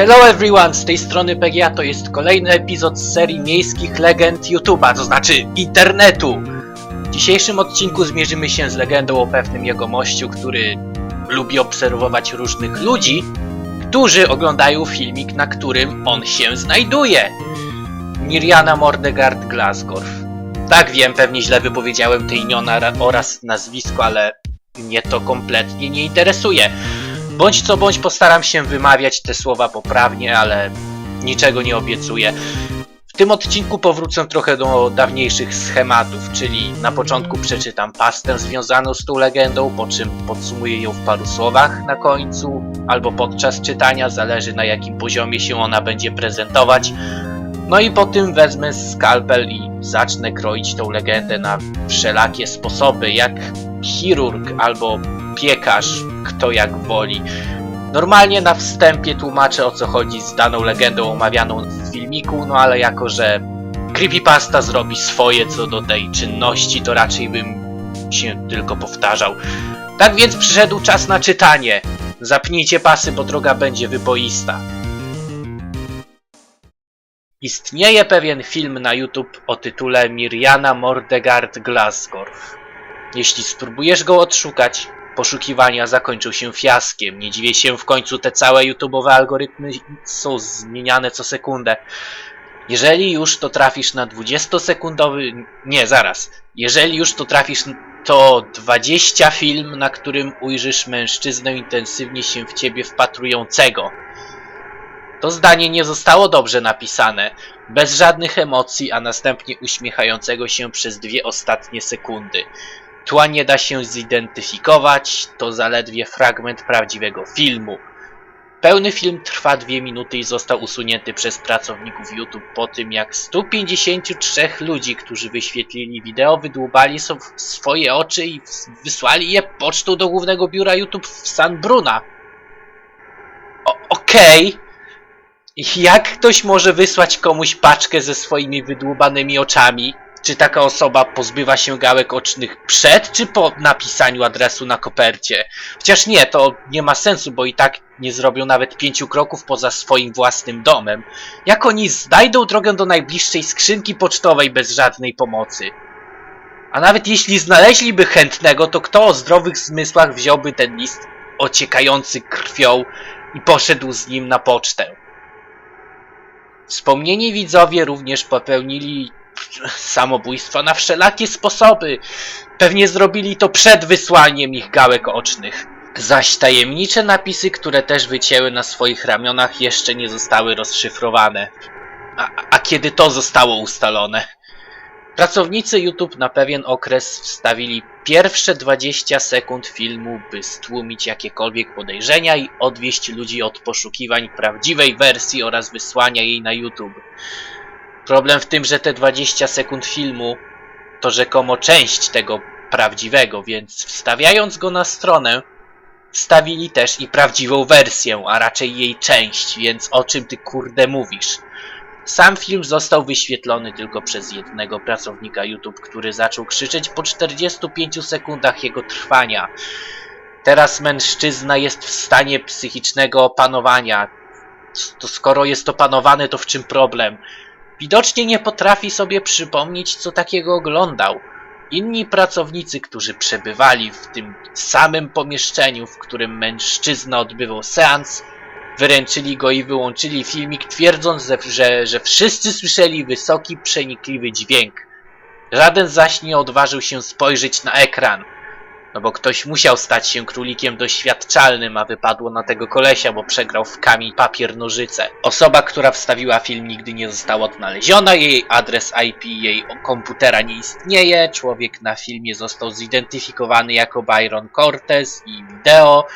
Hello everyone, z tej strony PGA to jest kolejny epizod z serii miejskich legend YouTube'a, to znaczy internetu. W dzisiejszym odcinku zmierzymy się z legendą o pewnym jegomościu, który lubi obserwować różnych ludzi, którzy oglądają filmik, na którym on się znajduje. Mirjana Mordegard Glasgow. Tak wiem, pewnie źle wypowiedziałem te imiona ra- oraz nazwisko, ale mnie to kompletnie nie interesuje. Bądź co bądź postaram się wymawiać te słowa poprawnie, ale niczego nie obiecuję. W tym odcinku powrócę trochę do dawniejszych schematów, czyli na początku przeczytam pastę związaną z tą legendą, po czym podsumuję ją w paru słowach na końcu, albo podczas czytania, zależy na jakim poziomie się ona będzie prezentować. No i po tym wezmę skalpel i zacznę kroić tą legendę na wszelakie sposoby, jak chirurg albo piekarz, kto jak woli. Normalnie na wstępie tłumaczę o co chodzi z daną legendą omawianą w filmiku, no ale jako, że Creepypasta zrobi swoje co do tej czynności, to raczej bym się tylko powtarzał. Tak więc przyszedł czas na czytanie. Zapnijcie pasy, bo droga będzie wyboista. Istnieje pewien film na YouTube o tytule Mirjana Mordegard Glasgow. Jeśli spróbujesz go odszukać, poszukiwania zakończą się fiaskiem. Nie dziwię się, w końcu te całe YouTube'owe algorytmy są zmieniane co sekundę. Jeżeli już to trafisz na 20-sekundowy... Nie, zaraz. Jeżeli już to trafisz to 20 film, na którym ujrzysz mężczyznę intensywnie się w ciebie wpatrującego. To zdanie nie zostało dobrze napisane, bez żadnych emocji, a następnie uśmiechającego się przez dwie ostatnie sekundy. Tła nie da się zidentyfikować, to zaledwie fragment prawdziwego filmu. Pełny film trwa dwie minuty i został usunięty przez pracowników YouTube po tym, jak 153 ludzi, którzy wyświetlili wideo, wydłubali swoje oczy i wysłali je pocztą do głównego biura YouTube w San Bruna. Okej. Jak ktoś może wysłać komuś paczkę ze swoimi wydłubanymi oczami? Czy taka osoba pozbywa się gałek ocznych przed czy po napisaniu adresu na kopercie? Chociaż nie, to nie ma sensu, bo i tak nie zrobią nawet pięciu kroków poza swoim własnym domem. Jak oni znajdą drogę do najbliższej skrzynki pocztowej bez żadnej pomocy? A nawet jeśli znaleźliby chętnego, to kto o zdrowych zmysłach wziąłby ten list ociekający krwią i poszedł z nim na pocztę? Wspomnieni widzowie również popełnili samobójstwo na wszelakie sposoby. Pewnie zrobili to przed wysłaniem ich gałek ocznych. Zaś tajemnicze napisy, które też wycięły na swoich ramionach, jeszcze nie zostały rozszyfrowane. A, a kiedy to zostało ustalone? Pracownicy YouTube na pewien okres wstawili pierwsze 20 sekund filmu, by stłumić jakiekolwiek podejrzenia i odwieść ludzi od poszukiwań prawdziwej wersji oraz wysłania jej na YouTube. Problem w tym, że te 20 sekund filmu to rzekomo część tego prawdziwego, więc wstawiając go na stronę, wstawili też i prawdziwą wersję, a raczej jej część, więc o czym ty kurde mówisz? Sam film został wyświetlony tylko przez jednego pracownika YouTube, który zaczął krzyczeć po 45 sekundach jego trwania. Teraz mężczyzna jest w stanie psychicznego opanowania. To skoro jest opanowane, to w czym problem? Widocznie nie potrafi sobie przypomnieć, co takiego oglądał. Inni pracownicy, którzy przebywali w tym samym pomieszczeniu, w którym mężczyzna odbywał seans, wyręczyli go i wyłączyli filmik, twierdząc, że, że, wszyscy słyszeli wysoki, przenikliwy dźwięk. Żaden zaś nie odważył się spojrzeć na ekran. No bo ktoś musiał stać się królikiem doświadczalnym, a wypadło na tego kolesia, bo przegrał w kamień papier nożyce. Osoba, która wstawiła film nigdy nie została odnaleziona, jej adres IP jej komputera nie istnieje, człowiek na filmie został zidentyfikowany jako Byron Cortez i wideo.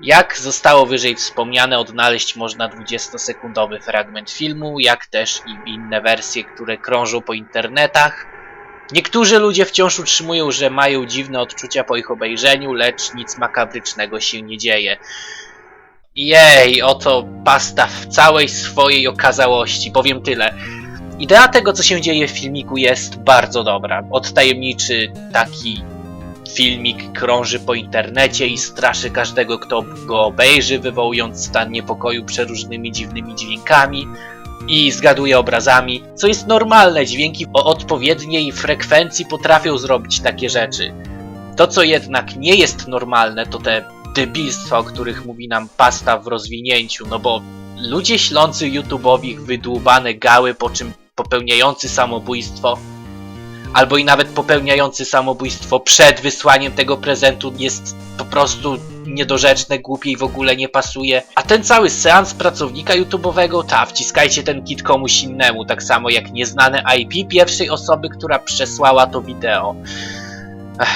Jak zostało wyżej wspomniane, odnaleźć można 20-sekundowy fragment filmu, jak też i inne wersje, które krążą po internetach. Niektórzy ludzie wciąż utrzymują, że mają dziwne odczucia po ich obejrzeniu, lecz nic makabrycznego się nie dzieje. Jej, oto pasta w całej swojej okazałości, powiem tyle. Idea tego, co się dzieje w filmiku jest bardzo dobra. Odtajemniczy taki filmik krąży po internecie i straszy każdego, kto go obejrzy, wywołując stan niepokoju przeróżnymi dziwnymi dźwiękami i zgaduje obrazami, co jest normalne. Dźwięki o odpowiedniej frekwencji potrafią zrobić takie rzeczy. To, co jednak nie jest normalne, to te debilstwa, o których mówi nam pasta w rozwinięciu, no bo ludzie ślący YouTube'owi wydłubane gały, po czym popełniający samobójstwo, albo i nawet popełniający samobójstwo przed wysłaniem tego prezentu jest po prostu niedorzeczne, głupie i w ogóle nie pasuje. A ten cały seans pracownika YouTube'owego, ta, wciskajcie ten kit komuś innemu, tak samo jak nieznane IP pierwszej osoby, która przesłała to wideo.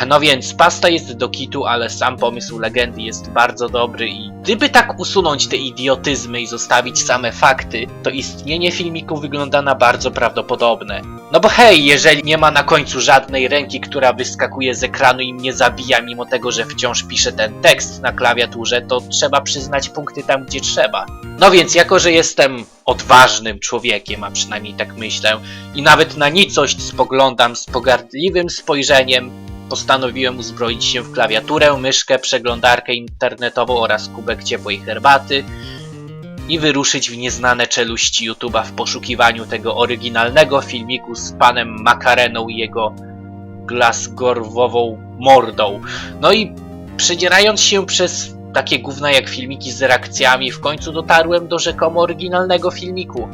No więc, pasta jest do kitu, ale sam pomysł legendy jest bardzo dobry i gdyby tak usunąć te idiotyzmy i zostawić same fakty, to istnienie filmiku wygląda na bardzo prawdopodobne. No bo hej, jeżeli nie ma na końcu żadnej ręki, która wyskakuje z ekranu i mnie zabija, mimo tego, że wciąż piszę ten tekst na klawiaturze, to trzeba przyznać punkty tam, gdzie trzeba. No więc, jako że jestem odważnym człowiekiem, a przynajmniej tak myślę, i nawet na nicość spoglądam z pogardliwym spojrzeniem, postanowiłem uzbroić się w klawiaturę, myszkę, przeglądarkę internetową oraz kubek ciepłej herbaty i wyruszyć w nieznane czeluści YouTube'a w poszukiwaniu tego oryginalnego filmiku z panem Makareną i jego glasgorwową mordą. No i przedzierając się przez takie gówna jak filmiki z reakcjami, w końcu dotarłem do rzekomo oryginalnego filmiku,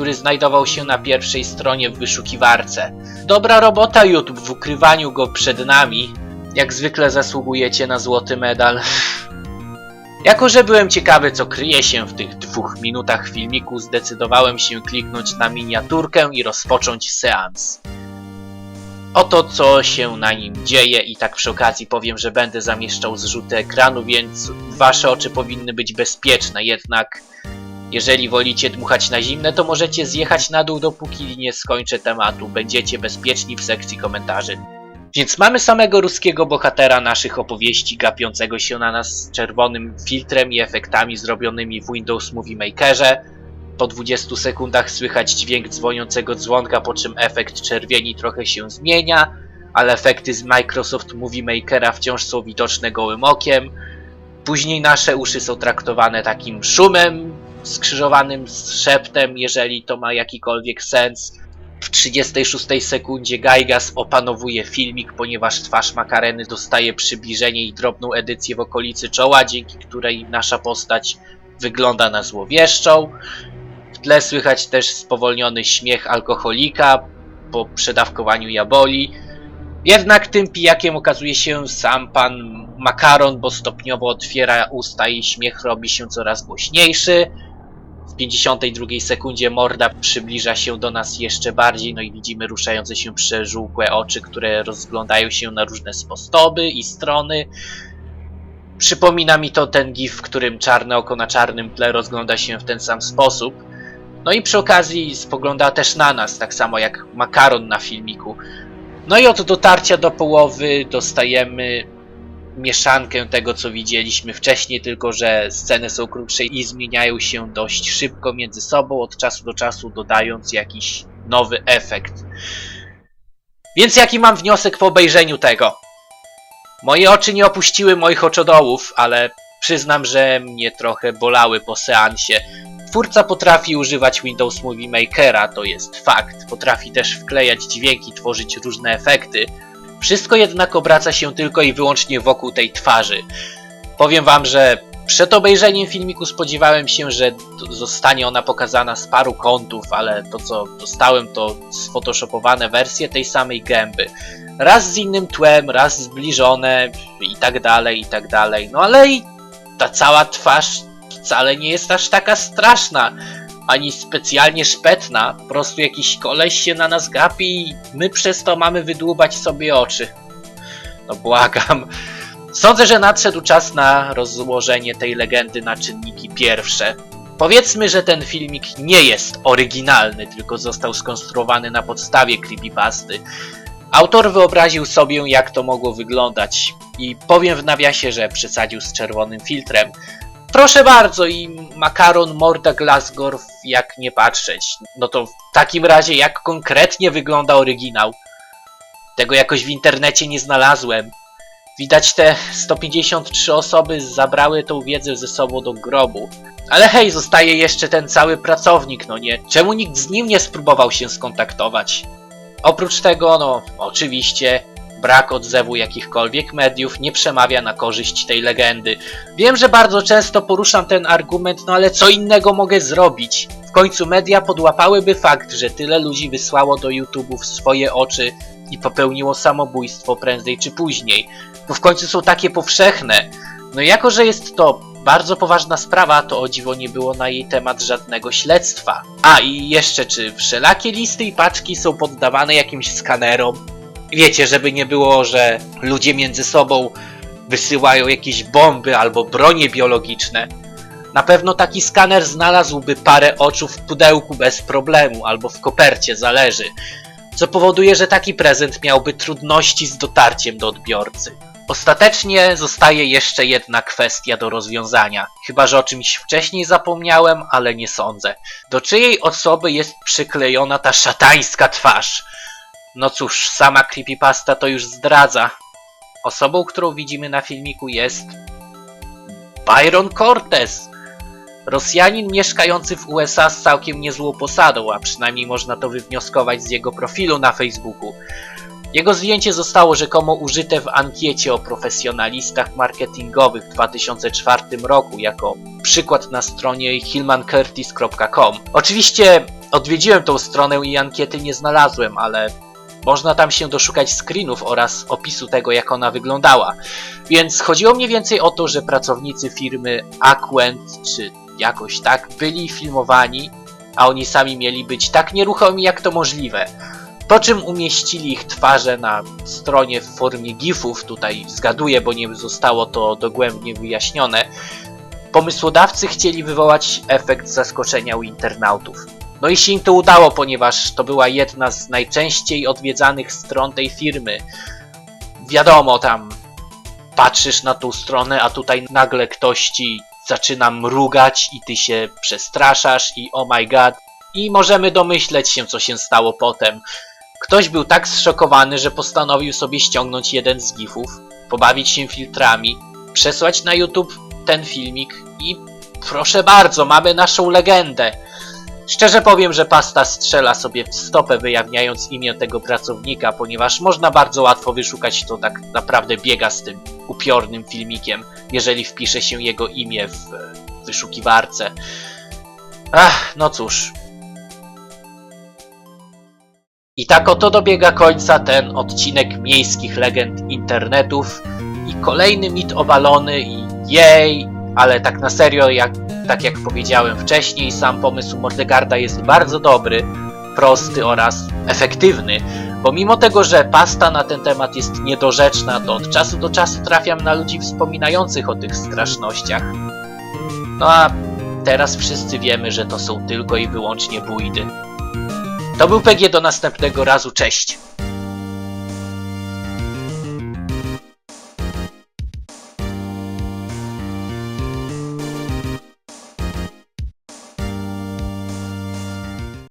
który znajdował się na pierwszej stronie w wyszukiwarce. Dobra robota YouTube w ukrywaniu go przed nami. Jak zwykle zasługujecie na złoty medal. Jako, że byłem ciekawy, co kryje się w tych dwóch minutach filmiku, zdecydowałem się kliknąć na miniaturkę i rozpocząć seans. Oto co się na nim dzieje i tak przy okazji powiem, że będę zamieszczał zrzuty ekranu, więc wasze oczy powinny być bezpieczne, jednak jeżeli wolicie dmuchać na zimne, to możecie zjechać na dół, dopóki nie skończę tematu. Będziecie bezpieczni w sekcji komentarzy. Więc mamy samego ruskiego bohatera naszych opowieści, gapiącego się na nas z czerwonym filtrem i efektami zrobionymi w Windows Movie Makerze. Po 20 sekundach słychać dźwięk dzwoniącego dzwonka, po czym efekt czerwieni trochę się zmienia, ale efekty z Microsoft Movie Makera wciąż są widoczne gołym okiem. Później nasze uszy są traktowane takim szumem, skrzyżowanym szeptem, jeżeli to ma jakikolwiek sens. W 36 sekundzie Gaigas opanowuje filmik, ponieważ twarz Makareny dostaje przybliżenie i drobną edycję w okolicy czoła, dzięki której nasza postać wygląda na złowieszczą. W tle słychać też spowolniony śmiech alkoholika po przedawkowaniu jaboli. Jednak tym pijakiem okazuje się sam pan Makaron, bo stopniowo otwiera usta i śmiech robi się coraz głośniejszy. W 52 sekundzie morda przybliża się do nas jeszcze bardziej, no i widzimy ruszające się przeżółkłe oczy, które rozglądają się na różne sposoby i strony. Przypomina mi to ten gif, w którym czarne oko na czarnym tle rozgląda się w ten sam sposób. No i przy okazji spogląda też na nas, tak samo jak makaron na filmiku. No i od dotarcia do połowy dostajemy mieszankę tego, co widzieliśmy wcześniej, tylko że sceny są krótsze i zmieniają się dość szybko między sobą, od czasu do czasu dodając jakiś nowy efekt. Więc jaki mam wniosek po obejrzeniu tego? Moje oczy nie opuściły moich oczodołów, ale przyznam, że mnie trochę bolały po seansie. Twórca potrafi używać Windows Movie Makera, to jest fakt. Potrafi też wklejać dźwięki, tworzyć różne efekty. Wszystko jednak obraca się tylko i wyłącznie wokół tej twarzy. Powiem wam, że przed obejrzeniem filmiku spodziewałem się, że zostanie ona pokazana z paru kątów, ale to co dostałem to sfotoshopowane wersje tej samej gęby. Raz z innym tłem, raz zbliżone i tak dalej, i tak dalej. No ale i ta cała twarz wcale nie jest aż taka straszna, ani specjalnie szpetna. Po prostu jakiś koleś się na nas gapi i my przez to mamy wydłubać sobie oczy. No błagam. Sądzę, że nadszedł czas na rozłożenie tej legendy na czynniki pierwsze. Powiedzmy, że ten filmik nie jest oryginalny, tylko został skonstruowany na podstawie creepypasty. Autor wyobraził sobie, jak to mogło wyglądać i powiem w nawiasie, że przesadził z czerwonym filtrem. Proszę bardzo i makaron Morda Glasgorf jak nie patrzeć. No to w takim razie jak konkretnie wygląda oryginał? Tego jakoś w internecie nie znalazłem. Widać te 153 osoby zabrały tą wiedzę ze sobą do grobu. Ale hej, zostaje jeszcze ten cały pracownik, no nie? Czemu nikt z nim nie spróbował się skontaktować? Oprócz tego, no, oczywiście, brak odzewu jakichkolwiek mediów nie przemawia na korzyść tej legendy. Wiem, że bardzo często poruszam ten argument, no ale co innego mogę zrobić? W końcu media podłapałyby fakt, że tyle ludzi wysłało do YouTube'ów swoje oczy i popełniło samobójstwo prędzej czy później. Bo w końcu są takie powszechne. No jako, że jest to bardzo poważna sprawa, to o dziwo nie było na jej temat żadnego śledztwa. A i jeszcze, czy wszelakie listy i paczki są poddawane jakimś skanerom? Wiecie, żeby nie było, że ludzie między sobą wysyłają jakieś bomby albo bronie biologiczne. Na pewno taki skaner znalazłby parę oczu w pudełku bez problemu albo w kopercie, zależy. Co powoduje, że taki prezent miałby trudności z dotarciem do odbiorcy. Ostatecznie zostaje jeszcze jedna kwestia do rozwiązania. Chyba, że o czymś wcześniej zapomniałem, ale nie sądzę. Do czyjej osoby jest przyklejona ta szatańska twarz? No cóż, sama creepypasta to już zdradza. Osobą, którą widzimy na filmiku jest... Byron Cortez! Rosjanin mieszkający w USA z całkiem niezłą posadą, a przynajmniej można to wywnioskować z jego profilu na Facebooku. Jego zdjęcie zostało rzekomo użyte w ankiecie o profesjonalistach marketingowych w 2004 roku jako przykład na stronie hillmancurtis.com. Oczywiście odwiedziłem tą stronę i ankiety nie znalazłem, ale można tam się doszukać screenów oraz opisu tego, jak ona wyglądała. Więc chodziło mniej więcej o to, że pracownicy firmy Aquent, czy jakoś tak, byli filmowani, a oni sami mieli być tak nieruchomi, jak to możliwe. Po czym umieścili ich twarze na stronie w formie gifów, tutaj zgaduję, bo nie zostało to dogłębnie wyjaśnione. Pomysłodawcy chcieli wywołać efekt zaskoczenia u internautów. No i się im to udało, ponieważ to była jedna z najczęściej odwiedzanych stron tej firmy. Wiadomo, tam patrzysz na tą stronę, a tutaj nagle ktoś ci zaczyna mrugać i ty się przestraszasz i oh my god. I możemy domyśleć się, co się stało potem. Ktoś był tak zszokowany, że postanowił sobie ściągnąć jeden z gifów, pobawić się filtrami, przesłać na YouTube ten filmik i proszę bardzo, mamy naszą legendę. Szczerze powiem, że pasta strzela sobie w stopę wyjawniając imię tego pracownika, ponieważ można bardzo łatwo wyszukać to tak naprawdę biega z tym upiornym filmikiem, jeżeli wpisze się jego imię w e, wyszukiwarce. Ach, no cóż. I tak oto dobiega końca ten odcinek miejskich legend internetów i kolejny mit obalony i jej, ale tak na serio, jak, tak jak powiedziałem wcześniej, sam pomysł Mordegarda jest bardzo dobry, prosty oraz efektywny, bo mimo tego, że pasta na ten temat jest niedorzeczna, to od czasu do czasu trafiam na ludzi wspominających o tych strasznościach. No a teraz wszyscy wiemy, że to są tylko i wyłącznie bójdy. To był PG do następnego razu, cześć!